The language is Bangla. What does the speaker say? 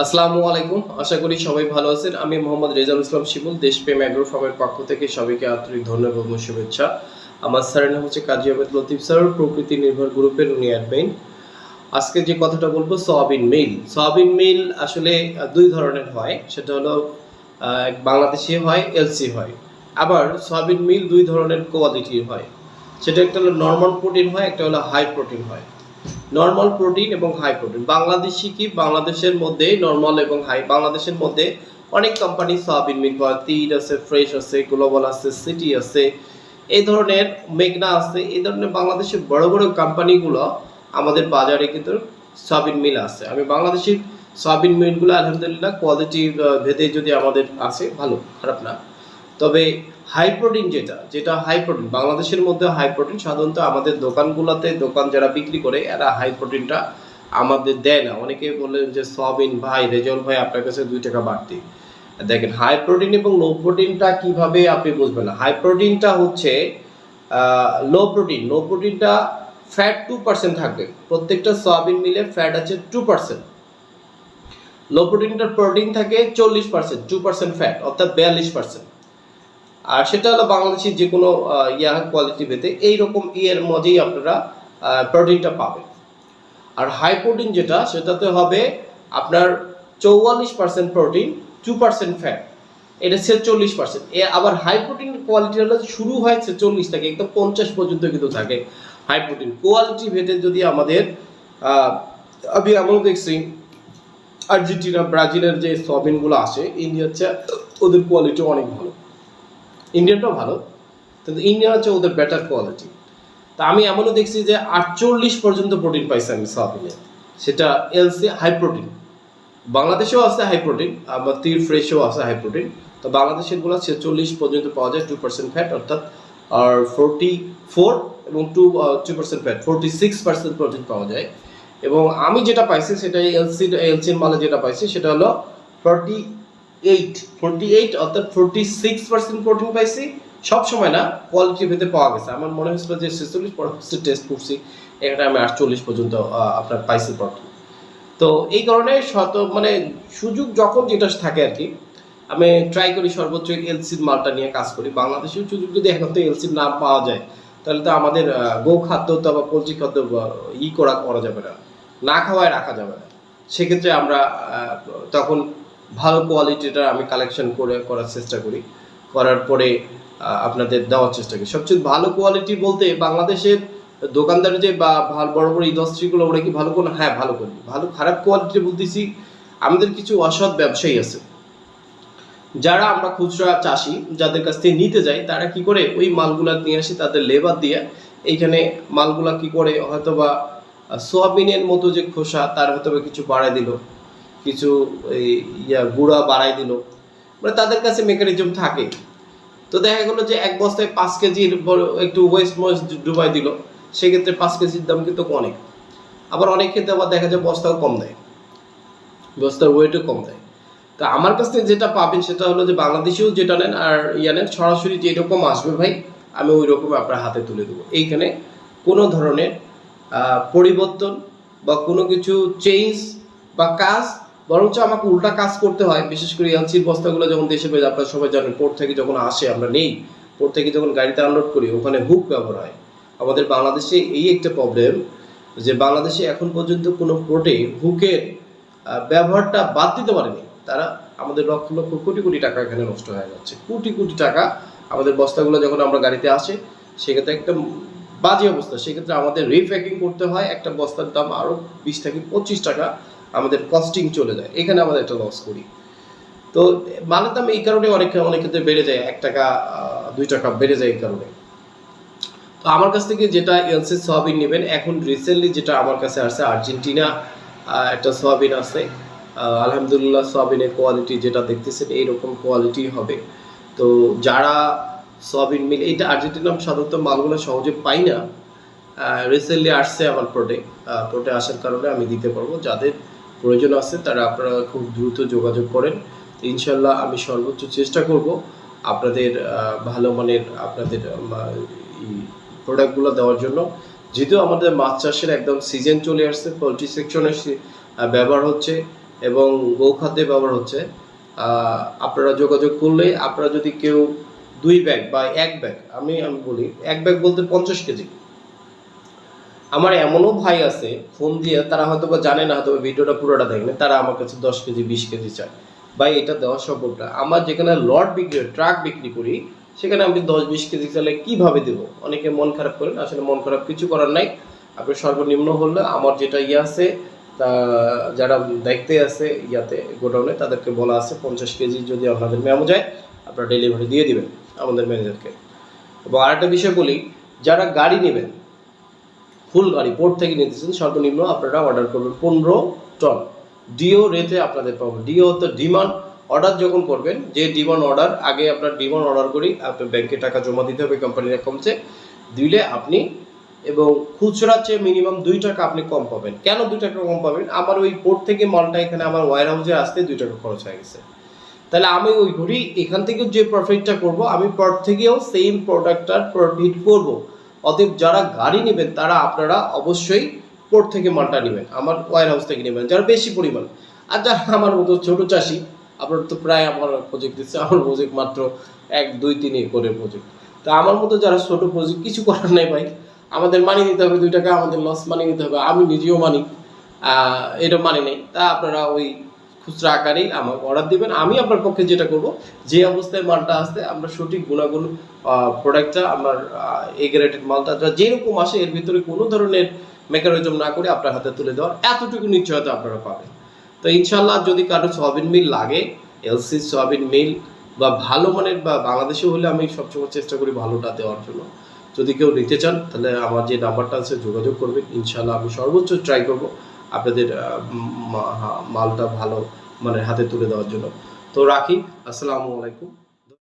আসসালামু আলাইকুম। আশা করি সবাই ভালো আছেন। আমি মোহাম্মদ রেজাল ইসলাম শিমুল, দেশপ্রেম অ্যাগ্রো ফার্মের পক্ষ থেকে সবাইকে আন্তরিক ধন্যবাদ ও শুভেচ্ছা। আমার স্যারের নাম হচ্ছে কাজী আহমেদ লতিফ স্যার, প্রকৃতি নির্ভর গ্রুপের উনি অ্যাডমিন আজকে যে কথাটা বলব, সয়াবিন মিল। সয়াবিন মিল আসলে দুই ধরনের হয়। সেটা হলো বাংলাদেশি হয়, এলসি হয়। আবার সয়াবিন মিল দুই ধরনের কোয়ালিটির হয়। সেটা একটা হলো নর্মাল প্রোটিন হয়, একটা হলো হাই প্রোটিন হয়। নর্মাল প্রোটিন এবং হাই প্রোটিন বাংলাদেশি কি? বাংলাদেশের মধ্যে নর্মাল এবং হাই বাংলাদেশের মধ্যে অনেক কোম্পানি সয়াবিন মিল পাওয়া তিন আছে ফ্রেশ আছে গ্লোবাল আছে সিটি আছে। এই ধরনের মেঘনা আছে। এই ধরনের বাংলাদেশের বড় বড় কোম্পানিগুলো আমাদের বাজারে কিন্তু সয়াবিন মিল আছে। আমি বাংলাদেশের সয়াবিন মিলগুলো আলহামদুলিল্লাহ কোয়ালিটি ভেদে যদি আমাদের আছে, ভালো, খারাপ না। তবে হাই প্রোটিন যেটা যেটা হাই প্রোটিন বাংলাদেশের মধ্যে হাই প্রোটিন সাধারণত আমাদের দোকানগুলোতে দোকান যারা বিক্রি করে, এরা হাই প্রোটিনটা আমাদের দেয় না। অনেকে বললেন যে, সয়াবিন ভাই, রেজল ভাই, আপনার কাছে দুই টাকা বাড়তি। দেখেন হাই প্রোটিন এবং লো প্রোটিনটা কীভাবে আপনি বুঝবেন হাই প্রোটিনটা হচ্ছে লো প্রোটিন লো প্রোটিনটা ফ্যাট টু পার্সেন্ট থাকবে। প্রত্যেকটা সয়াবিন মিলে ফ্যাট আছে টু পার্সেন্ট লো প্রোটিনটার প্রোটিন থাকে চল্লিশ পার্সেন্ট টু পার্সেন্ট ফ্যাট অর্থাৎ বিয়াল্লিশ পার্সেন্ট আর সেটা হলো বাংলাদেশের যে কোনো আহ, ইয়া কোয়ালিটি পেতে। এইরকম ইয়ের মধ্যেই আপনারা প্রোটিনটা পাবেন। আর হাই প্রোটিন যেটা সেটাতে হবে আপনার চৌয়াল্লিশ percent protein two percent fat এটা ছেচল্লিশ পার্সেন্ট এ আবার হাই প্রোটিন কোয়ালিটি হলো শুরু হয় ছেচল্লিশ থেকে একদম পঞ্চাশ পর্যন্ত কিন্তু থাকে হাই প্রোটিন কোয়ালিটি ভেদে যদি আমাদের আমি এমন দেখছি আর্জেন্টিনা ব্রাজিলের যে সয়াবিনগুলো আসে ইন্ডিয়ার চেয়ে ওদের কোয়ালিটি অনেক ভালো। ইন্ডিয়ানটাও ভালো, কিন্তু ইন্ডিয়ান হচ্ছে ওদের বেটার কোয়ালিটি তা আমি এমনও দেখছি যে আটচল্লিশ পর্যন্ত প্রোটিন পাইছি আমি সয়াবিনে সেটা এলসি হাই প্রোটিন বাংলাদেশেও আছে হাই প্রোটিন আবার তীর ফ্রেশও আছে হাই প্রোটিন তো বাংলাদেশের বাংলাদেশেরগুলো ছেচল্লিশ পর্যন্ত পাওয়া যায় টু পার্সেন্ট ফ্যাট অর্থাৎ, আর ফোরটি ফোর এবং two two percent fat forty six percent protein পাওয়া যায়। এবং আমি যেটা পাইছি সেটা এলসি এলসির মালে যেটা পাইছি সেটা হলো ফর্টি এইট ফোরটি এইট অর্থাৎ ফোরটি সিক্স পার্সেন্ট প্রোটিন পাইছি। সব সময় না কোয়ালিটি ভেদে পাওয়া গেছে। আমার মনে হয়েছিল যে ছেচল্লিশ পরবর্তী টেস্ট করছি। এখানে আমি আটচল্লিশ পর্যন্ত আপনার পাইছি প্রোটিন তো এই কারণে শত মানে সুযোগ যখন যেটা থাকে আর কি, আমি ট্রাই করি সর্বোচ্চ এলসির মালটা নিয়ে কাজ করি। বাংলাদেশের সুযোগ যদি এখন তো এলসির নাম পাওয়া যায়, তাহলে তো আমাদের গো খাদ্য তো বা পোলট্রি খাদ্য ই করা করা যাবে না। না খাওয়ায় রাখা যাবে না। সেক্ষেত্রে আমরা তখন ভালো কোয়ালিটিটা আমি কালেকশন করে করার চেষ্টা করি। করার পরে আপনাদের দেওয়ার চেষ্টা করি। সবচেয়ে ভালো কোয়ালিটি বলতে বাংলাদেশের দোকানদার যে বা ভালো, বড় বড় ইন্ডাস্ট্রিগুলো ওরা কি ভালো কোনো হ্যাঁ ভালো করি ভালো খারাপ কোয়ালিটি বলতেছি, আমাদের কিছু অসৎ ব্যবসায়ী আছে। যারা আমরা খুচরা চাষি, যাদের কাছ থেকে নিতে যাই, তারা কি করে, ওই মালগুলা নিয়ে আসি তাদের লেবার দিয়ে, এইখানে মালগুলা কি করে, হয়তোবা সোয়াবিনের মতো যে খোসা, তার হয়তোবা কিছু বাড়ায় দিল। কিছু এই ইয়া গুঁড়া বাড়াই দিল। মানে তাদের কাছে মেকানিজম থাকে। তো দেখা গেলো যে এক বস্তায় পাঁচ কেজির একটু ওয়েস্ট মোয়েস্ট ডুবাই দিল। সেক্ষেত্রে পাঁচ কেজির দাম কিন্তু অনেক আবার অনেক ক্ষেত্রে আবার দেখা যায় বস্তাও কম দেয়। বস্তার ওয়েটও কম দেয়। তা আমার কাছ থেকে যেটা পাবেন সেটা হলো যে বাংলাদেশেও যেটা নেন আর ইয়া নেন, সরাসরি যেরকম আসবে ভাই, আমি ওই রকম আপনার হাতে তুলে দেবো। এইখানে কোনো ধরনের পরিবর্তন বা কোনো কিছু চেঞ্জ বা কাজ বরঞ্চ আমাকে উল্টা কাজ করতে হয়, বিশেষ করে এলসির বস্তাগুলো যখন দেশে পেয়ে আপনারা সবাই জানেন পোর্ট থেকে যখন আসে, আমরা নেই। পোর্ট থেকে যখন গাড়িতে আনলোড করি, ওখানে হুক ব্যবহার হয়। আমাদের বাংলাদেশে এই একটা প্রবলেম যে বাংলাদেশে এখন পর্যন্ত কোনো পোর্টে হুকের ব্যবহারটা বাদ দিতে পারেনি। তারা আমাদের লক্ষ লক্ষ কোটি কোটি টাকা এখানে নষ্ট হয়ে যাচ্ছে। কোটি কোটি টাকা আমাদের বস্তাগুলো যখন আমরা গাড়িতে আসে, সেক্ষেত্রে একটা বাজে অবস্থা। সেক্ষেত্রে আমাদের রিপ্যাকিং করতে হয়, একটা বস্তার দাম আরও বিশ থেকে পঁচিশ টাকা। কস্টিং চলে যায়। এখানে আমাদের একটা লস করি। তো মালের দাম এই কারণে অনেক অনেক ক্ষেত্রে বেড়ে যায়। এক টাকা দুই টাকা বেড়ে যায় এই কারণে। তো আমার কাছ থেকে যেটা এলসি সয়াবিন নেবেন, এখন রিসেন্টলি যেটা আমার কাছে আসছে, আর্জেন্টিনা একটা সয়াবিন আছে। আলহামদুলিল্লাহ সয়াবিনের কোয়ালিটি যেটা দেখতেছেন, এইরকম কোয়ালিটি হবে। তো যারা সয়াবিন মিল, এটা আর্জেন্টিনা সাধারণত মালগুলো সহজে পাই না। রিসেন্টলি আসছে আমার প্রোডে প্রোডে আসার কারণে আমি দিতে পারব। যাদের প্রয়োজন আছে, তারা আপনারা খুব দ্রুত যোগাযোগ করেন। ইনশাল্লাহ আমি সর্বোচ্চ চেষ্টা করব আপনাদের ভালো মানের আপনাদের প্রোডাক্টগুলো দেওয়ার জন্য। যেহেতু আমাদের মাছ চাষের একদম সিজন চলে আসছে, পোলট্রি সেকশনে ব্যবহার হচ্ছে এবং গৌখাদ্যে ব্যবহার হচ্ছে। আপনারা যোগাযোগ করলে আপনারা যদি কেউ দুই ব্যাগ বা এক ব্যাগ আমি আমি বলি, এক ব্যাগ বলতে পঞ্চাশ কেজি। আমার এমনও ভাই আছে, ফোন দিয়ে তারা হয়তো বা জানে না হয়তো ভিডিওটা পুরোটা দেখেনি তারা আমার কাছে দশ কেজি, বিশ কেজি চায়। ভাই, এটা দেওয়া সম্ভবটা। আমার যেখানে লট বিক্রি, ট্রাক বিক্রি করি, সেখানে আমি দশ, বিশ কেজি চালে কীভাবে দেব? অনেকে মন খারাপ করেন, আসলে মন খারাপ কিছু করার নাই। আপনি সর্বনিম্ন হলে আমার যেটা ইয়ে আছে, তা যারা দেখতে আছে ইয়াতে, গোডাউনে, তাদেরকে বলা আছে, পঞ্চাশ কেজি যদি আপনাদের মেমো যায়, আপনারা ডেলিভারি দিয়ে দিবেন আমাদের ম্যানেজারকে এবং আরেকটা বিষয় বলি, যারা গাড়ি নেবেন ফুল গাড়ি পোর্ট থেকে নিতেছেন সর্বনিম্ন আপনারা অর্ডার করবেন পনেরো টন ডিও রেতে আপনাদের পাবেন ডিও তো ডিমান্ড অর্ডার যখন করবেন, যে ডিমান্ড অর্ডার আগে আপনার ডিমান্ড অর্ডার করি, আপনার ব্যাংকে টাকা জমা দিতে হবে কোম্পানির অ্যাকাউন্টে দিলে আপনি, এবং খুচরা চেয়ে মিনিমাম দুই টাকা আপনি কম পাবেন। কেন দুই টাকা কম পাবেন? আমার ওই পোর্ট থেকে মালটা এখানে আমার ওয়ার হাউসে আসতে দুই টাকা খরচ হয়ে গেছে। তাহলে আমি ওই ঘড়ি এখান থেকেও যে প্রফিটটা করব, আমি পর থেকেও সেম প্রোডাক্টটার প্রফিট করব। অতএব যারা গাড়ি নেবেন, তারা আপনারা অবশ্যই পোর্ট থেকে মালটা নেবেন। আমার ওয়ার হাউস থেকে নেবেন, যারা বেশি পরিমাণ। আর যারা আমার মতো ছোট চাষি, আপনার তো প্রায় আমার প্রজেক্ট দিচ্ছে, আমার প্রজেক্ট মাত্র এক, দুই, তিন করে প্রজেক্ট তা আমার মতো যারা ছোট প্রজেক্ট কিছু করার নাই ভাই। আমাদের মানি নিতে হবে দুই টাকা, আমাদের লস মানি নিতে হবে। আমি নিজেও মানি এটা মানি নেই। তা আপনারা ওই খুচরা আকারেই আমাকে অর্ডার দিবেন। আমি আপনার পক্ষে যেটা করব, যে অবস্থায় মালটা আসতে আমরা সঠিক গুণাগুণ প্রোডাক্টটা আমার এ গ্রেডেড মালটা যা যেরকম আসে এর ভিতরে কোনো ধরনের মেকানিজম না করে আপনার হাতে তুলে দেওয়ার এতটুকু নিশ্চয়তা আপনারা পাবেন। তো ইনশাল্লাহ যদি কারও সয়াবিন মিল লাগে এলসি সয়াবিন মিল বা ভালো মানের বা বাংলাদেশে হলে আমি সবসময় চেষ্টা করি ভালোটা দেওয়ার জন্য। যদি কেউ নিতে চান, তাহলে আমার যে নাম্বারটা আছে যোগাযোগ করবেন। ইনশাল্লাহ আমি সর্বোচ্চ ট্রাই করব। আপনাদের মালটা ভালো মানে হাতে তুলে দেওয়ার জন্য। তো রাখি আসসালামু আলাইকুম।